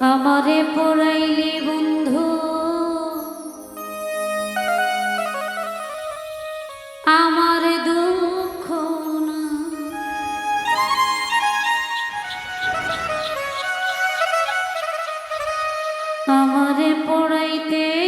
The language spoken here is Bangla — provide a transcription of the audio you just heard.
আমারে পড়াইলি বন্ধু। আমার দুঃখ আমারে পড়াইতে